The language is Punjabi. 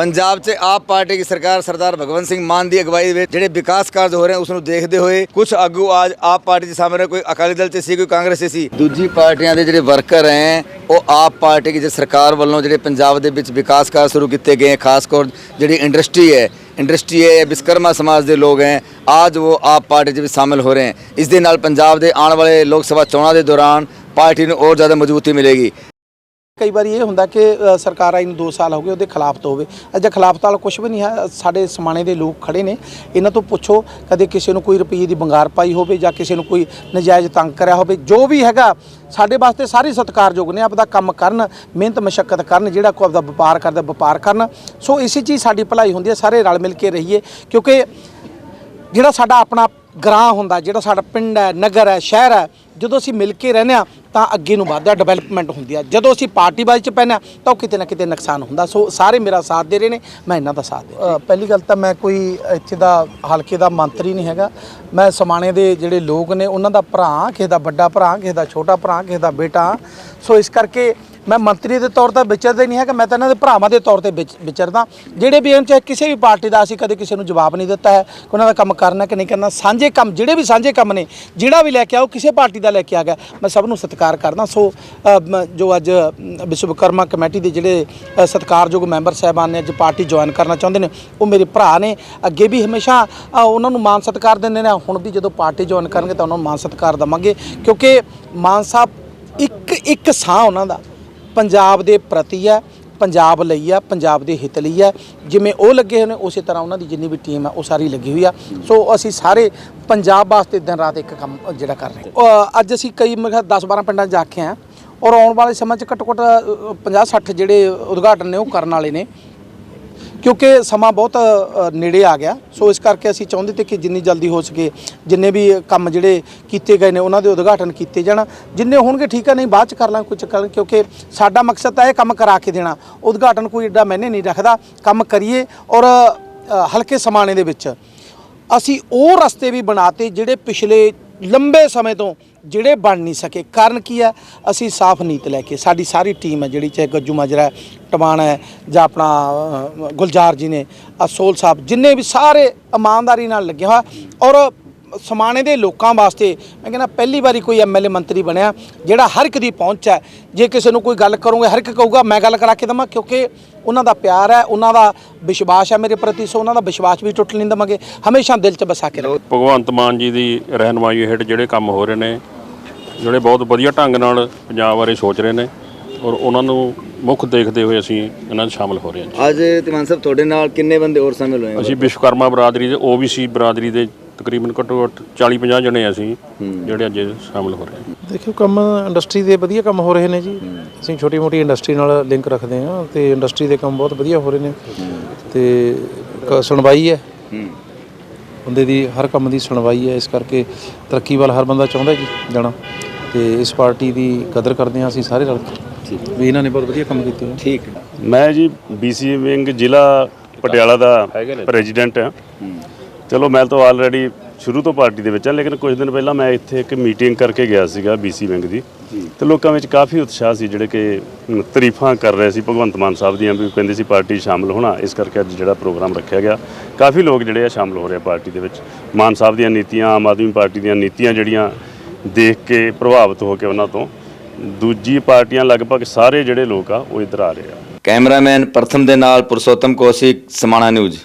ਪੰਜਾਬ 'ਚ ਆਪ ਪਾਰਟੀ ਦੀ ਸਰਕਾਰ ਸਰਦਾਰ ਭਗਵੰਤ ਸਿੰਘ ਮਾਨ ਦੀ ਅਗਵਾਈ ਵਿੱਚ ਜਿਹੜੇ ਵਿਕਾਸ ਕਾਰਜ ਹੋ ਰਹੇ ਉਸ ਨੂੰ ਦੇਖਦੇ ਹੋਏ ਕੁਝ ਆਗੂ ਆਜ ਆਪ ਪਾਰਟੀ ਦੇ ਸਾਹਮਣੇ ਕੋਈ ਅਕਾਲੀ ਦਲ 'ਚ ਸੀ, ਕੋਈ ਕਾਂਗਰਸ 'ਚ ਸੀ। ਦੂਜੀ ਪਾਰਟੀਆਂ ਦੇ ਜਿਹੜੇ ਵਰਕਰ ਹੈ, ਉਹ ਆਪ ਪਾਰਟੀ ਦੀ ਸਰਕਾਰ ਵੱਲੋਂ ਜਿਹੜੇ ਪੰਜਾਬ ਦੇ ਵਿੱਚ ਵਿਕਾਸ ਕਾਰਜ ਸ਼ੁਰੂ ਕੀਤੇ ਗਏ ਖਾਸ ਕਰ ਜਿਹੜੀ ਇੰਡਸਟਰੀ ਹੈ ਇੰਡਸਟਰੀ ਹੈ ਵਿਸਕਰਮਾ ਸਮਾਜ ਦੇ ਲੋਕ ਹੈ, ਅੱਜ ਉਹ ਆਪ ਪਾਰਟੀ 'ਚ ਵੀ ਸ਼ਾਮਿਲ ਹੋ ਰਹੇ ਹਨ। ਇਸ ਦੇ ਨਾਲ ਪੰਜਾਬ ਦੇ ਆਉਣ ਵਾਲੇ ਲੋਕ ਸਭਾ ਚੋਣਾਂ ਦੇ ਦੌਰਾਨ ਪਾਰਟੀ ਨੂੰ ਹੋਰ ਜ਼ਿਆਦਾ ਮਜ਼ਬੂਤੀ ਮਿਲੇਗੀ। ਕਈ ਵਾਰੀ ਇਹ ਹੁੰਦਾ ਕਿ ਸਰਕਾਰ ਆਈ ਨੂੰ 2 ਸਾਲ ਹੋ ਗਏ, ਉਹਦੇ ਖਿਲਾਫਤ ਹੋਵੇ। ਅਜਾ ਖਿਲਾਫਤ ਵਾਲਾ ਕੁਝ ਵੀ ਨਹੀਂ ਹੈ। ਸਾਡੇ ਸਮਾਣੇ ਦੇ ਲੋਕ ਖੜੇ ਨੇ। ਇਹਨਾਂ ਤੋਂ ਪੁੱਛੋ, ਕਦੇ ਕਿਸੇ ਨੂੰ ਕੋਈ ਰੁਪਈਏ ਦੀ ਬੰਗਾਰ ਪਾਈ ਹੋਵੇ ਜਾਂ ਕਿਸੇ ਨੂੰ ਕੋਈ ਨਜਾਇਜ਼ ਤੰਗ ਕਰਿਆ ਹੋਵੇ, ਜੋ ਵੀ ਹੈਗਾ, ਸਾਡੇ ਵਾਸਤੇ ਸਾਰੇ ਸਤਿਕਾਰਯੋਗ ਨੇ, ਆਪਦਾ ਕੰਮ ਕਰਨ, ਮਿਹਨਤ ਮਸ਼ੱਕਤ ਕਰਨ, ਜਿਹੜਾ ਕੋਈ ਆਪਦਾ ਵਪਾਰ ਕਰਦਾ, ਵਪਾਰ ਕਰਨ। ਸੋ ਇਸੇ ਚੀਜ਼ ਸਾਡੀ ਭਲਾਈ ਹੁੰਦੀ ਹੈ, ਸਾਰੇ ਰਲ ਮਿਲ ਕੇ ਰਹੀਏ। ਕਿਉਂਕਿ ਜਿਹੜਾ ਸਾਡਾ ਆਪਣਾ ਗ੍ਰਾਂ ਹੁੰਦਾ, ਜਿਹੜਾ ਸਾਡਾ ਪਿੰਡ ਹੈ, ਨਗਰ ਹੈ, ਸ਼ਹਿਰ ਹੈ, ਜਦੋਂ ਅਸੀਂ ਮਿਲ ਕੇ ਰਹਿੰਦੇ ਆ ਤਾਂ ਅੱਗੇ ਨੂੰ ਵੱਧਦਾ ਡਿਵੈਲਪਮੈਂਟ ਹੁੰਦੀ ਆ। ਜਦੋਂ ਅਸੀਂ ਪਾਰਟੀ ਪਾਰਟੀਬਾਜ਼ੀ ਚ ਪੈਂਦੇ ਤਾਂ ਉਹ ਕਿਤੇ ਨਾ ਕਿਤੇ ਨੁਕਸਾਨ ਹੁੰਦਾ। ਸੋ ਸਾਰੇ ਮੇਰਾ ਸਾਥ ਦੇ ਰਹੇ ਨੇ, ਮੈਂ ਇਹਨਾਂ ਦਾ ਸਾਥ ਦੇ ਪਹਿਲੀ ਗੱਲ ਤਾਂ ਮੈਂ ਕੋਈ ਇੱਥੇ ਦਾ ਹਲਕੇ ਦਾ ਮੰਤਰੀ ਨਹੀਂ ਹੈਗਾ। ਮੈਂ ਸਮਾਣੇ ਦੇ ਜਿਹੜੇ ਲੋਕ ਨੇ, ਉਹਨਾਂ ਦਾ ਭਰਾ, ਕਿਸੇ ਦਾ ਵੱਡਾ ਭਰਾ, ਕਿਸੇ ਦਾ ਛੋਟਾ ਭਰਾ, ਕਿਸੇ ਦਾ ਬੇਟਾ। ਸੋ ਇਸ ਕਰਕੇ ਮੈਂ ਮੰਤਰੀ ਦੇ ਤੌਰ ਤੇ ਵਿਚਰਦਾ ਹੀ ਨਹੀਂ ਹੈਗਾ। ਮੈਂ ਤਾਂ ਇਹਨਾਂ ਦੇ ਭਰਾਵਾਂ ਦੇ ਤੌਰ ਤੇ ਵਿਚ- ਵਿਚਰਦਾ। ਜਿਹੜੇ ਵੀ ਇਹਨਾਂ ਚਾਹੇ ਕਿਸੇ ਵੀ ਪਾਰਟੀ ਦਾ ਅਸੀਂ ਕਦੇ ਕਿਸੇ ਨੂੰ ਜਵਾਬ ਨਹੀਂ ਦਿੱਤਾ ਹੈ, ਕਿ ਉਹਨਾਂ ਦਾ ਕੰਮ ਕਰਨਾ ਕਿ ਨਹੀਂ ਕਰਨਾ, ਸਾਂਝੇ ਕੰਮ, ਜਿਹੜੇ ਵੀ ਸਾਂਝੇ ਕੰਮ ਨੇ, ਜਿਹੜਾ ਵੀ ਲੈ ਕੇ ਆਓ, ਕਿਸੇ ਪਾਰਟੀ ਦਾ ਲੈ ਕੇ ਆ ਗਿਆ। ਮੈਂ ਸਭ ਨੂੰ ਸਤਿਕਾਰ ਸਤਿਕਾਰ ਕਰਦਾ ਸੋ ਅ, ਜੋ ਅੱਜ ਵਿਸ਼ਵਕਰਮਾ ਕਮੇਟੀ ਦੇ ਜਿਹੜੇ ਸਤਿਕਾਰਯੋਗ ਮੈਂਬਰ ਸਾਹਿਬਾਨ ਨੇ ਅੱਜ ਪਾਰਟੀ ਜੁਆਇਨ ਕਰਨਾ ਚਾਹੁੰਦੇ ਨੇ ਉਹ ਮੇਰੇ ਭਰਾ ਨੇ। ਅੱਗੇ ਵੀ ਹਮੇਸ਼ਾ ਉਹਨਾਂ ਨੂੰ ਮਾਨ ਸਤਿਕਾਰ ਦਿੰਦੇ ਨੇ। ਹੁਣ ਵੀ ਜਦੋਂ ਪਾਰਟੀ ਜੁਆਇਨ ਕਰਨਗੇ ਤਾਂ ਉਹਨਾਂ ਨੂੰ ਮਾਨ ਸਤਿਕਾਰ ਦਵਾਂਗੇ। ਕਿਉਂਕਿ ਮਾਨ ਸਾਹਿਬ ਇੱਕ ਇੱਕ ਸਾਹ ਉਹਨਾਂ ਦਾ ਪੰਜਾਬ ਦੇ ਪ੍ਰਤੀ ਹੈ। ਪੰਜਾਬ ਲਈ ਆ, ਪੰਜਾਬ ਦੇ ਹਿੱਤ ਲਈ ਆ। ਜਿਵੇਂ ਉਹ ਲੱਗੇ ਹੋਏ ਨੇ, ਉਸੇ ਤਰ੍ਹਾਂ ਉਹਨਾਂ ਦੀ ਜਿੰਨੀ ਵੀ ਟੀਮ ਆ, ਉਹ ਸਾਰੀ ਲੱਗੀ ਹੋਈ ਆ। ਸੋ ਅਸੀਂ ਸਾਰੇ ਪੰਜਾਬ ਵਾਸਤੇ ਦਿਨ ਰਾਤ ਇੱਕ ਕੰਮ ਜਿਹੜਾ ਕਰ ਰਹੇ। ਹਾਂ। ਅੱਜ ਅਸੀਂ ਕਈ ਮੈਂ 10 12 ਪਿੰਡਾਂ 'ਚ ਜਾ ਕੇ ਆ ਔਰ ਆਉਣ ਵਾਲੇ ਸਮੇਂ 'ਚ ਘੱਟੋ ਘੱਟ 50 60 ਜਿਹੜੇ ਉਦਘਾਟਨ ਨੇ, ਉਹ ਕਰਨ ਵਾਲੇ ਨੇ। ਕਿਉਂਕਿ ਸਮਾਂ ਬਹੁਤ ਅ, ਨੇੜੇ ਆ ਗਿਆ। ਸੋ ਇਸ ਕਰਕੇ ਅਸੀਂ ਚਾਹੁੰਦੇ ਤੇ ਕਿ ਜਿੰਨੀ ਜਲਦੀ ਹੋ ਸਕੇ ਜਿੰਨੇ ਵੀ ਕੰਮ ਜਿਹੜੇ ਕੀਤੇ ਗਏ ਨੇ ਉਹਨਾਂ ਦੇ ਉਦਘਾਟਨ ਕੀਤੇ ਜਾਣ। ਜਿੰਨੇ ਹੋਣਗੇ ਠੀਕ ਹੈ ਨਹੀਂ ਬਾਅਦ ਚ ਕਰ ਲਾਂ ਕੁਝ ਚੱਕਰ ਨਹੀਂ, ਕਿਉਂਕਿ ਸਾਡਾ ਮਕਸਦ ਤਾਂ ਇਹ ਕੰਮ ਕਰਾ ਕੇ ਦੇਣਾ। ਉਦਘਾਟਨ ਕੋਈ ਏਡਾ ਮੈਨੇ ਨਹੀਂ ਰੱਖਦਾ। ਕੰਮ ਕਰੀਏ ਔਰ ਅ, ਹਲਕੇ ਸਮਾਣੇ ਦੇ ਵਿੱਚ। ਅਸੀਂ ਉਹ ਰਸਤੇ ਵੀ ਬਣਾਤੇ ਜਿਹੜੇ ਪਿਛਲੇ ਲੰਬੇ ਸਮੇਂ ਤੋਂ ਜਿਹੜੇ ਬਣ ਨਹੀਂ ਸਕੇ। ਕਾਰਨ ਕੀ ਹੈ? ਅਸੀਂ ਸਾਫ਼ ਨੀਤ ਲੈ ਕੇ, ਸਾਡੀ ਸਾਰੀ ਟੀਮ ਹੈ ਜਿਹੜੀ, ਚਾਹੇ ਗੱਜੂ ਮਾਜਰਾ ਹੈ ਟਵਾਣਾ ਹੈ, ਜਾਂ ਆਪਣਾ ਗੁਲਜ਼ਾਰ ਜੀ ਨੇ, ਅਸੋਲ ਸਾਹਿਬ, ਜਿੰਨੇ ਵੀ ਸਾਰੇ ਇਮਾਨਦਾਰੀ ਨਾਲ ਲੱਗਿਆ ਹੋਇਆ ਔਰ ਸਮਾਣੇ ਦੇ ਲੋਕਾਂ ਵਾਸਤੇ ਮੈਂ ਕਹਿੰਦਾ ਪਹਿਲੀ ਵਾਰੀ ਕੋਈ ਐਮਐਲਏ ਮੰਤਰੀ ਬਣਿਆ ਜਿਹੜਾ ਹਰ ਇੱਕ ਦੀ ਪਹੁੰਚ ਹੈ। ਜੇ ਕਿਸੇ ਨੂੰ ਕੋਈ ਗੱਲ ਕਰੋਗੇ ਹਰ ਇੱਕ ਕਹੂਗਾ ਮੈਂ ਗੱਲ ਕਰਾ ਕੇ ਦਵਾਂ ਕਿਉਂਕਿ ਉਹਨਾਂ ਦਾ ਪਿਆਰ ਹੈ ਉਹਨਾਂ ਦਾ ਵਿਸ਼ਵਾਸ ਹੈ ਮੇਰੇ ਪ੍ਰਤੀ ਸੋ ਉਹਨਾਂ ਦਾ ਵਿਸ਼ਵਾਸ ਵੀ ਟੁੱਟ ਨਹੀਂ ਦਵਾਂਗੇ। ਹਮੇਸ਼ਾ ਦਿਲ 'ਚ ਵਸਾ ਕੇ ਰੱਖੋ। ਭਗਵੰਤ ਮਾਨ ਜੀ ਦੀ ਰਹਿਨਮਾਈ ਹੇਠ ਜਿਹੜੇ ਕੰਮ ਹੋ ਰਹੇ ਨੇ ਜਿਹੜੇ ਬਹੁਤ ਵਧੀਆ ਢੰਗ ਨਾਲ ਪੰਜਾਬ ਬਾਰੇ ਸੋਚ ਰਹੇ ਨੇ ਔਰ ਉਹਨਾਂ ਨੂੰ ਮੁੱਖ ਦੇਖਦੇ ਹੋਏ ਅਸੀਂ ਇਹਨਾਂ 'ਚ ਸ਼ਾਮਲ ਹੋ ਰਹੇ ਹਾਂ ਅੱਜ ਤਿਮਾਨ ਸਾਹਿਬ ਤੁਹਾਡੇ ਨਾਲ ਕਿੰਨੇ ਬੰਦੇ ਹੋਰ ਸ਼ਾਮਿਲ ਹੋਏ ਅਸੀਂ ਵਿਸ਼ਵਕਰਮਾ ਬਰਾਦਰੀ ਦੇ OBC ਬਰਾਦਰੀ ਦੇ ਤਕਰੀਬਨ ਘੱਟੋ ਘੱਟ 40 50 ਜਣੇ ਅਸੀਂ ਜਿਹੜੇ ਅੱਜ ਸ਼ਾਮਲ ਹੋ ਰਹੇ ਹਾਂ। ਦੇਖਿਓ ਕੰਮ ਇੰਡਸਟਰੀ ਦੇ ਵਧੀਆ ਕੰਮ ਹੋ ਰਹੇ ਨੇ ਜੀ। ਅਸੀਂ ਛੋਟੀ ਮੋਟੀ ਇੰਡਸਟਰੀ ਨਾਲ ਲਿੰਕ ਰੱਖਦੇ ਹਾਂ ਤੇ ਇੰਡਸਟਰੀ ਦੇ ਕੰਮ ਬਹੁਤ ਵਧੀਆ ਹੋ ਰਹੇ ਨੇ। ਤੇ ਇੱਕ ਸੁਣਵਾਈ ਹੈ। ਬੰਦੇ ਦੀ ਹਰ ਕੰਮ ਦੀ ਸੁਣਵਾਈ ਹੈ। ਇਸ ਕਰਕੇ ਤਰੱਕੀ ਵੱਲ ਹਰ ਬੰਦਾ ਚਾਹੁੰਦਾ ਜੀ ਜਾਣਾ। ਤੇ ਇਸ ਪਾਰਟੀ ਦੀ ਕਦਰ ਕਰਦੇ ਹਾਂ ਅਸੀਂ ਸਾਰੇ ਰਲ ਕੇ। ਵੀ ਇਹਨਾਂ ਨੇ ਬਹੁਤ ਵਧੀਆ ਕੰਮ ਕੀਤੇ ਠੀਕ। ਮੈਂ ਜੀ ਬੀਸੀ ਵਿੰਗ ਜ਼ਿਲ੍ਹਾ ਪਟਿਆਲਾ ਦਾ ਪ੍ਰੈਜ਼ੀਡੈਂਟ ਹਾਂ। ਚਲੋ ਮੈਂ ਤਾਂ ਆਲਰੇਡੀ ਸ਼ੁਰੂ ਤੋਂ ਪਾਰਟੀ ਦੇ ਵਿੱਚ ਹਾਂ ਲੇਕਿਨ ਕੁਝ ਦਿਨ ਪਹਿਲਾਂ ਮੈਂ ਇੱਥੇ ਇੱਕ ਮੀਟਿੰਗ ਕਰਕੇ ਗਿਆ ਸੀਗਾ ਬੀਸੀ ਵਿੰਗ ਦੀ। ਤੇ ਲੋਕਾਂ ਵਿੱਚ ਕਾਫੀ ਉਤਸ਼ਾਹ ਸੀ ਜਿਹੜੇ ਕਿ ਤਾਰੀਫਾਂ ਕਰ ਰਹੇ ਸੀ ਭਗਵੰਤ ਮਾਨ ਸਾਹਿਬ ਦੀਆਂ ਵੀ ਕਹਿੰਦੇ ਸੀ ਪਾਰਟੀ 'ਚ ਸ਼ਾਮਲ ਹੋਣਾ ਇਸ ਕਰਕੇ ਅੱਜ ਜਿਹੜਾ ਪ੍ਰੋਗਰਾਮ ਰੱਖਿਆ ਗਿਆ। ਕਾਫੀ ਲੋਕ ਜਿਹੜੇ ਆ ਸ਼ਾਮਲ ਹੋ ਰਹੇ ਆ ਪਾਰਟੀ ਦੇ ਵਿੱਚ। ਮਾਨ ਸਾਹਿਬ ਦੀਆਂ ਨੀਤੀਆਂ ਆਮ ਆਦਮੀ ਪਾਰਟੀ ਦੀਆਂ ਨੀਤੀਆਂ ਜਿਹੜੀਆਂ ਦੇਖ ਕੇ ਪ੍ਰਭਾਵਿਤ ਹੋ ਕੇ ਉਹਨਾਂ ਤੋਂ ਦੂਜੀ ਪਾਰਟੀਆਂ ਲਗਭਗ ਸਾਰੇ ਜਿਹੜੇ ਲੋਕ ਆ ਉਹ ਇੱਧਰ ਆ ਰਹੇ ਆ। ਕੈਮਰਾਮੈਨ ਪ੍ਰਥਮ ਦੇ ਨਾਲ ਪੁਰਸ਼ੋਤਮ ਕੋਸ਼ਿਕ ਸਮਾਣਾ ਨਿਊਜ਼।